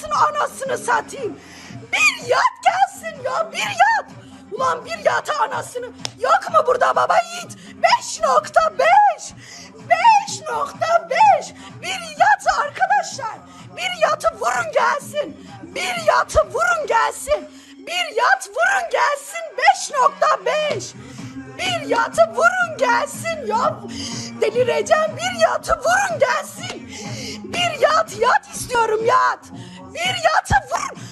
gelsin anasını satayım. Bir yat gelsin ya bir yat. Ulan bir yata anasını. Yok mu burada baba yiğit? 5.5. 5.5. Bir yat arkadaşlar. Bir yatı vurun gelsin. Bir yatı vurun gelsin. Bir yat vurun gelsin 5.5. Bir yatı vurun gelsin ya. Delireceğim bir yatı vurun gelsin. Bir yat yat istiyorum yat. Bir yatı vurun.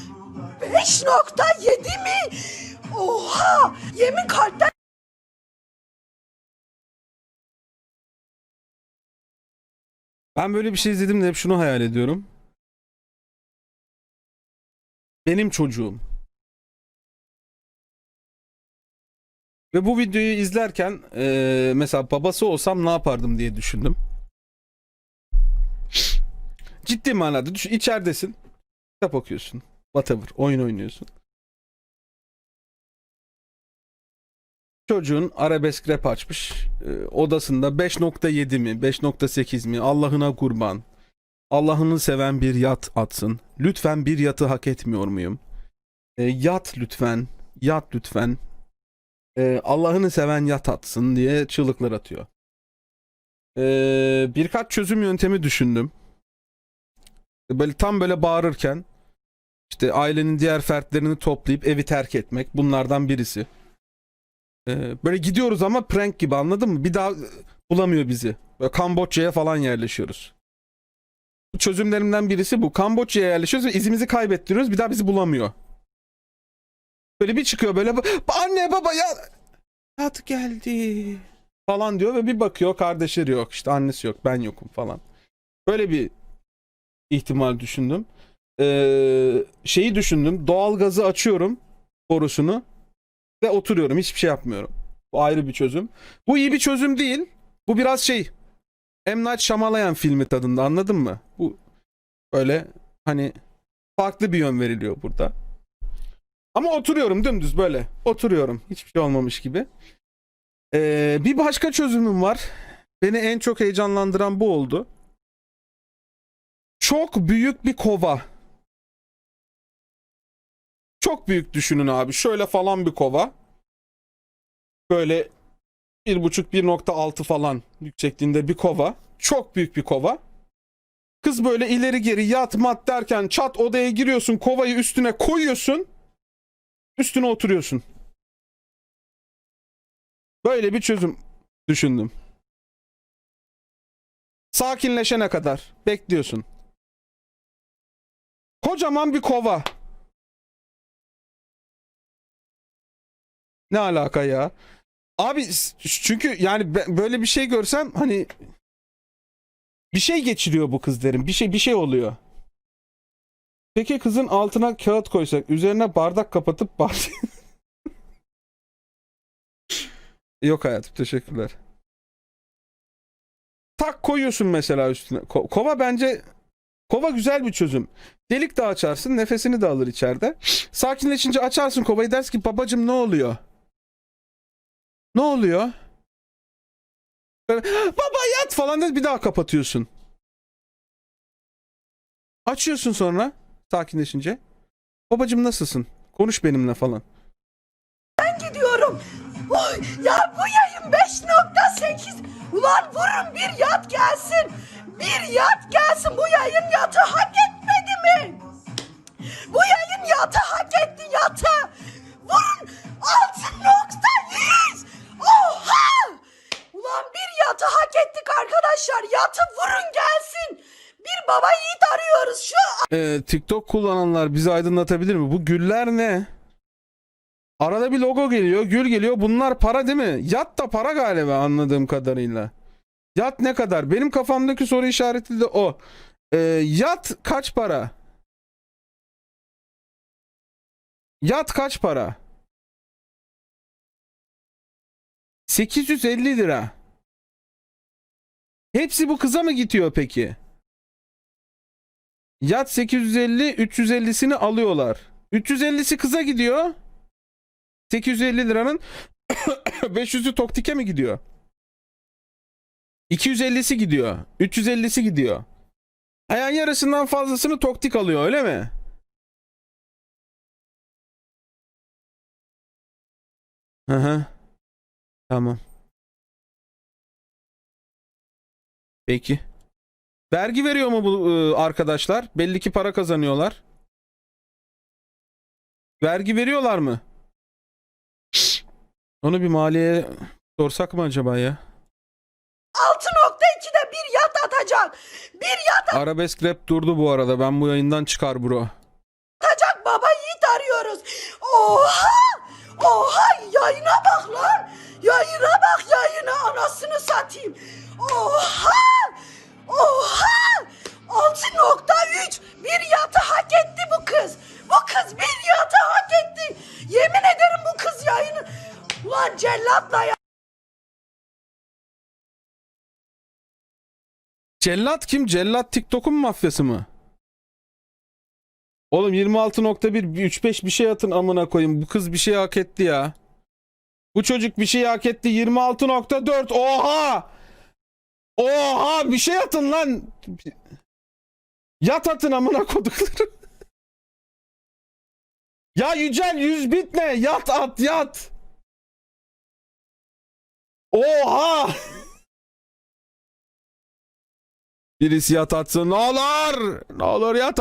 5.7 mi? Oha! Yemin kalpten Ben böyle bir şey izledim de hep şunu hayal ediyorum. Benim çocuğum. Ve bu videoyu izlerken eee, mesela babası olsam ne yapardım diye düşündüm. Ciddi manada düşün, içeridesin. Kitap okuyorsun. Whatever. Oyun oynuyorsun. Çocuğun arabesk rap açmış. Ee, odasında 5.7 mi 5.8 mi Allah'ına kurban. Allah'ını seven bir yat atsın. Lütfen bir yatı hak etmiyor muyum? Ee, yat lütfen. Yat lütfen. Ee, Allah'ını seven yat atsın diye çığlıklar atıyor. Ee, birkaç çözüm yöntemi düşündüm. Böyle tam böyle bağırırken işte ailenin diğer fertlerini toplayıp evi terk etmek bunlardan birisi. Ee, böyle gidiyoruz ama prank gibi anladın mı? Bir daha bulamıyor bizi. Böyle Kamboçya'ya falan yerleşiyoruz. Çözümlerimden birisi bu. Kamboçya'ya yerleşiyoruz ve izimizi kaybettiriyoruz. Bir daha bizi bulamıyor. Böyle bir çıkıyor böyle "Ba- anne baba ya Yat geldi falan diyor ve bir bakıyor kardeşleri yok işte annesi yok ben yokum falan. Böyle bir ihtimal düşündüm. Ee, şeyi düşündüm doğalgazı açıyorum borusunu ve oturuyorum. Hiçbir şey yapmıyorum. Bu ayrı bir çözüm. Bu iyi bir çözüm değil. Bu biraz şey M. Night Shyamalan filmi tadında anladın mı? Bu böyle hani farklı bir yön veriliyor burada. Ama oturuyorum dümdüz böyle. Oturuyorum. Hiçbir şey olmamış gibi. Ee, bir başka çözümüm var. Beni en çok heyecanlandıran bu oldu. Çok büyük bir kova. Çok büyük düşünün abi. Şöyle falan bir kova. Böyle 1.5-1.6 falan yüksekliğinde bir kova. Çok büyük bir kova. Kız böyle ileri geri yat mat derken çat odaya giriyorsun kovayı üstüne koyuyorsun. Üstüne oturuyorsun. Böyle bir çözüm düşündüm. Sakinleşene kadar bekliyorsun. Kocaman bir kova. Ne alaka ya? Abi çünkü yani böyle bir şey görsem hani bir şey geçiriyor bu kız derim. Bir şey bir şey oluyor. Peki kızın altına kağıt koysak, üzerine bardak kapatıp bardak... Yok hayatım, teşekkürler. Tak koyuyorsun mesela üstüne. Ko- kova bence kova güzel bir çözüm. Delik de açarsın, nefesini de alır içeride. Sakinleşince açarsın kovayı dersin ki babacım ne oluyor? Ne oluyor? Böyle, Baba yat falan da bir daha kapatıyorsun. Açıyorsun sonra sakinleşince. Babacım nasılsın? Konuş benimle falan. gidiyorum. Oy, ya bu yayın 5.8. Ulan vurun bir yat gelsin. Bir yat gelsin. Bu yayın yatı hak etmedi mi? Bu yayın yatı hak etti yatı. Vurun 6.100. Oha! Ulan bir yatı hak ettik arkadaşlar. Yatı vurun gelsin. Bir baba yiğit arıyoruz şu Ee, TikTok kullananlar bizi aydınlatabilir mi? Bu güller ne? Arada bir logo geliyor, gül geliyor. Bunlar para değil mi? Yat da para galiba anladığım kadarıyla. Yat ne kadar? Benim kafamdaki soru işareti de o. Ee, yat kaç para? Yat kaç para? 850 lira. Hepsi bu kıza mı gidiyor peki? Yat 850, 350'sini alıyorlar. 350'si kıza gidiyor. 850 liranın 500'ü Toktik'e mi gidiyor? 250'si gidiyor. 350'si gidiyor. Ayağın yarısından fazlasını toktik alıyor öyle mi? Hı. Tamam. Peki. Vergi veriyor mu bu e, arkadaşlar? Belli ki para kazanıyorlar. Vergi veriyorlar mı? Onu bir maliyeye sorsak mı acaba ya? 6.2'de bir yat atacak. Bir yat Arabesk rap durdu bu arada. Ben bu yayından çıkar bro. atacak baba yiğit arıyoruz. Oha! Oha yayına bak lan. Yayına bak yayına anasını satayım. Oha! Oha! Cellatla ya. Cellat kim? Cellat TikTok'un mafyası mı? Oğlum 26.1 3-5 bir şey atın amına koyayım. Bu kız bir şey hak etti ya. Bu çocuk bir şey hak etti. 26.4 oha! Oha bir şey atın lan. Yat atın amına kodukları. ya Yücel 100 bit ne? Yat at yat. Oha! Birisi yat atsın. Ne olur. Ne olur yat.